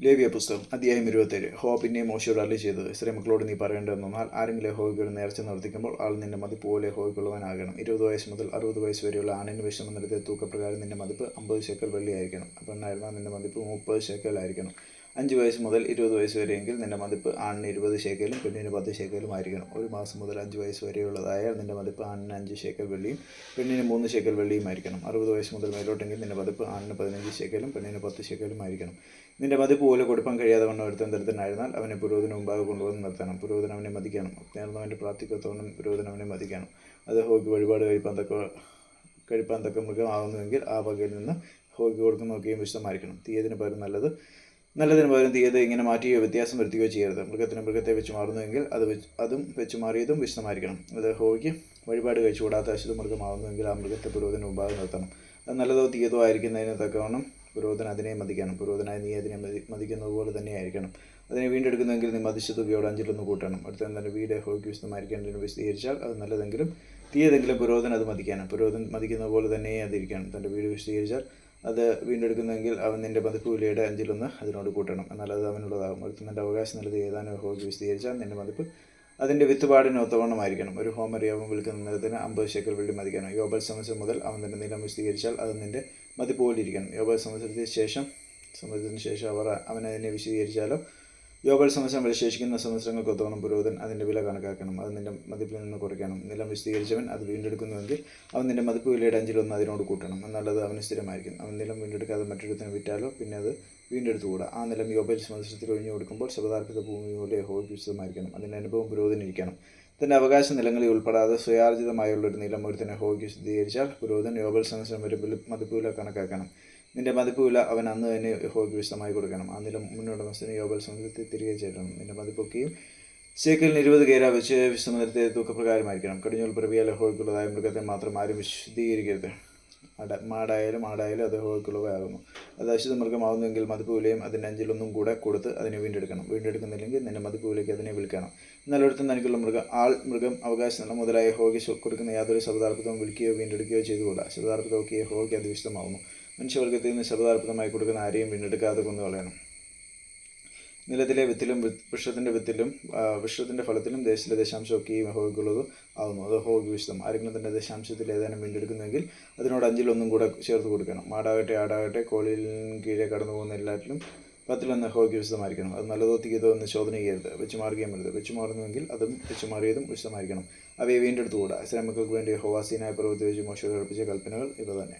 ലേവിയ പുസ്തകം അധ്യായം ഇരുപത്തേഴ്. ഹോ പിന്നെ മോശയോട് അള്ളി ചെയ്തത്. ഇസ്രേ മക്കളോട് നീ പറയേണ്ടതെന്നാൽ ആരെങ്കിലും ഹോയ്ക്ക് നേർച്ച നടത്തിക്കുമ്പോൾ ആൾ നിന്റെ മതിപ്പ് പോലെ ഹോയ്ക്കുള്ളവനാകണം ഇരുപത് വയസ്സ് മുതൽ അറുപത് വയസ്സ് വരെയുള്ള ആണിന് വിഷമം നടത്തിയ തൂക്കപ്രകാരം നിന്റെ മതിപ്പ് അമ്പത് ശേക്കൽ വെള്ളിയായിരിക്കണം പെണ്ണായിരുന്നാൽ നിന്റെ മതിപ്പ് മുപ്പത് ശേക്കലായിരിക്കണം അഞ്ച് വയസ്സ് മുതൽ ഇരുപത് വയസ്സ് വരെയെങ്കിൽ നിന്റെ മതിപ്പ് ആണിന് ഇരുപത് ശേഖലും പെണ്ണിന് പത്ത് ശേഖലും ആയിരിക്കണം. ഒരു മാസം മുതൽ അഞ്ച് വയസ്സ് വരെയുള്ളതായാൽ നിന്റെ മതിപ്പ് ആണിന് അഞ്ച് ശേഖൽ വെള്ളിയും പെണ്ണിന് മൂന്ന് ശേഖൽ വെള്ളിയും ആയിരിക്കണം. അറുപത് വയസ്സ് മുതൽ മേലോട്ടെങ്കിൽ നിന്റെ മതിപ്പ് ആണിന് പതിനഞ്ച് ശേഖലും പെണ്ണിന് പത്ത് ശേഖലും ആയിരിക്കണം. നിന്റെ മതിപ്പ് പോലെ കൊടുപ്പം കഴിയാതെ വണ്ണം ഒരുത്തൻ ദരിദ്രനായിരുന്നാൽ അവനെ പുരോഹിതന് മുമ്പാകെ കൊണ്ടുവന്ന് നിർത്തണം. പുരോഹിതൻ അവനെ മതിക്കണം. നേർന്നവന്റെ പ്രാർത്ഥിക്കത്തോളം പുരോഹിതൻ അവനെ മതിക്കണം. അത് ഹോക്കി വഴിപാട് കഴിപ്പാൻ തക്ക കഴിപ്പാൻ തക്ക മൃഗമാകുന്നുവെങ്കിൽ ആ വകയിൽ നിന്ന് ഹോക്കി കൊടുക്കുന്നതൊക്കെയും വിശദമായിരിക്കണം. തീയതിന് പകരം നല്ലത് നല്ലതിന് പകരം തീയത ഇങ്ങനെ മാറ്റുകയോ വ്യത്യാസം വരുത്തുകയോ ചെയ്യരുത്. മൃഗത്തിന് മൃഗത്തെ വെച്ച് മാറുന്നുവെങ്കിൽ അത് വെച്ച് അതും വെച്ച് മാറിയതും വിശദമായിരിക്കണം. അത് ഹോവിക്ക് വഴിപാട് കഴിച്ചു കൂടാത്ത അശുദ്ധ മൃഗമാകുന്നുവെങ്കിൽ ആ മൃഗത്തെ പുരോധന മുമ്പാകെ നിർത്തണം. അത് നല്ലതോ തീയതോ ആയിരിക്കുന്നതിന് തക്കവണ്ണം പുരോധന അതിനെ മതിക്കണം. പുരോധനായി നീ അതിനെ മതി മതിക്കുന്നത് പോലെ തന്നെ ആയിരിക്കണം. അതിനെ വീണ്ടെടുക്കുന്നെങ്കിൽ നീ മതിച്ച തുകയോട് അഞ്ചിലൊന്ന് കൂട്ടണം. അടുത്ത തന്നെ വീട് ഹോവിക്ക് വിശദമായിരിക്കേണ്ടതിന് വിശദീകരിച്ചാൽ അത് നല്ലതെങ്കിലും തീയതെങ്കിലും പുരോഹിതൻ അത് മതിക്കാനും പുരോഹിതൻ മതിക്കുന്ന പോലെ തന്നെ അതിരിക്കണം. തന്റെ വീട് വിശദീകരിച്ചാൽ അത് വീണ്ടെടുക്കുന്നെങ്കിൽ അവൻ നിന്റെ മതിപ്പുവിലയുടെ അഞ്ചിലൊന്ന് അതിനോട് കൂട്ടണം. എന്നാൽ അത് അവനുള്ളതാകും. നിന്റെ അവകാശം നൽകി ഏതാനും ഹോബി വിശദീകരിച്ചാൽ നിന്റെ മതിപ്പ് അതിന്റെ വിത്തുപാടിന് ഒത്തവണ്ണമായിരിക്കണം. ഒരു ഹോമർ യോബം വിൽക്കുന്ന നിലത്തിന് അമ്പത് ശേക്കൽ വെള്ളി മതിക്കണം. യോബൽ സംവത്സരം മുതൽ അവൻ തന്റെ നിലം വിശദീകരിച്ചാൽ അത് നിന്റെ മതിപ്പ് പോലിരിക്കണം യോബൽ സംവത്സരത്തിന് ശേഷം സംവത്സരത്തിന് ശേഷം അവർ അവൻ അതിനെ വിശദീകരിച്ചാലോ? യോബൽ സംവത്സരം വിശേഷിക്കുന്ന ശേഷിക്കുന്ന സംവത്സരങ്ങൾക്ക് ഒത്തവണ്ണം പുരോഹിതൻ അതിന്റെ വില കണക്കാക്കണം. അത് നിന്റെ മതിപ്പിൽ നിന്ന് കുറയ്ക്കണം. നിലം വിശദീകരിച്ചവൻ അത് വീണ്ടെടുക്കുന്നുവെങ്കിൽ അവൻ നിന്റെ മതിപ്പ് വിലയുടെ അഞ്ചിലൊന്ന് അതിനോട് കൂട്ടണം. എന്നാൽ അത് അവന് സ്ഥിരമായിരിക്കും. അവൻ നിലം വീണ്ടെടുക്കാതെ മറ്റൊരുത്തിന് വിറ്റാലോ പിന്നെ അത് വീണ്ടെടുത്തുകൂടാ. ആ നിലം യോബൽ സംവത്സരത്തിൽ ഒഴിഞ്ഞു കൊടുക്കുമ്പോൾ ശബദാർപ്പിത ഭൂമി പോലെ ഹോയ്ക്ക് വിശദമായിരിക്കണം. അതിന്റെ അനുഭവം പുരോഹിതനിരിക്കണം. തന്റെ അവകാശ നിലങ്ങളിൽ ഉൾപ്പെടാതെ സ്വയാർജിതമായുള്ള ഒരു നിലം ഒരുത്തിനെ ഹോക്കി സ്ഥിരീകരിച്ചാൽ പുരോഹിതൻ യോബൽ സംവത്സരം ഒരു മതിപ്പ് വില കണക്കാക്കണം. നിന്റെ മതിപ്പ് വില അവൻ അന്ന് തന്നെ ഹോക്കി വിശദമായി കൊടുക്കണം. ആ നിലം മുന്നുടമസ്ഥന് യോബൽ സംഘത്തിൽ തിരികെ ചേരണം. നിന്റെ മതിപ്പൊക്കെയും സേക്കലിന് ഇരുപത് കേര വെച്ച് വിശ്രമത്തെ തൂക്കപ്രകാരമായിരിക്കണം. കടിഞ്ഞൂൽ പ്രവിയാലെ ഹോയ്ക്കുള്ളതായ മൃഗത്തെ മാത്രം ആരും വിശദീകരിക്കരുത് അട മാടായാലും ആടായാലും അത് ഹോക്കുള്ളവയാകുന്നു അത് അശുദ്ധ മൃഗമാകുന്നുവെങ്കിൽ മതിപ്പൂലയും അതിന്റെ അഞ്ചിലൊന്നും കൂടെ കൊടുത്ത് അതിനെ വീണ്ടെടുക്കണം. വീണ്ടെടുക്കുന്നില്ലെങ്കിൽ നിന്നെ മതിപ്പൂലയ്ക്ക് അതിനെ വിളിക്കണം എന്നാൽ നിനക്കുള്ള മൃഗം ആൾ മൃഗം അവകാശം മുതലായ ഹോക്കി കൊടുക്കുന്ന യാതൊരു ശബ്ദാർപ്പിതവും വിളിക്കുകയോ വീണ്ടെടുക്കുകയോ ചെയ്തുകൂടാ. ശബ്ദാർപ്പിതമൊക്കെ ഹോക്കി അത് വിശദമാവുന്നു മനുഷ്യവർഗത്തിൽ നിന്ന് ശബ്ദാർപ്പിതമായി കൊടുക്കുന്ന ആരെയും വീണ്ടെടുക്കാതെ കൊന്നു കളയണം നിലത്തിലെ വിത്തിലും വൃക്ഷത്തിന്റെ വിത്തിലും വൃക്ഷത്തിന്റെ ഫലത്തിലും ദേശത്തിലെ ദശാംശമൊക്കെ ഈ ഹോഗിക്കുള്ളത് ആവുന്നു. അത് ഹോഗി വിശദം. ആരെങ്കിലും തന്നെ ദശാംശത്തിൽ ഏതാനും വീണ്ടെടുക്കുന്നെങ്കിൽ അതിനോട് അഞ്ചിലൊന്നും കൂടെ ചേർത്ത് കൊടുക്കണം. മാടാകട്ടെ ആടാകട്ടെ കോളിൽ കീഴെ കടന്നു പോകുന്ന എല്ലാറ്റിലും പത്തിലൊന്ന് ഹോഗി വിശദമായിരിക്കണം. അത് നല്ലതോ തീയതോ എന്ന് ശോധന ചെയ്യരുത് വെച്ച് മാറുകയും വരുത് വെച്ച് മാറുന്നുവെങ്കിൽ അതും വെച്ച് മാറിയതും വിശദമായിരിക്കണം. അവയെ വീണ്ടെടുത്തുകൂടാ. ശ്രമങ്ങൾക്ക് വേണ്ടി ഹോവാസീനായ പർവതി വെച്ച് മോശം കൽപ്പിച്ച കൽപ്പനകൾ ഇവ തന്നെ.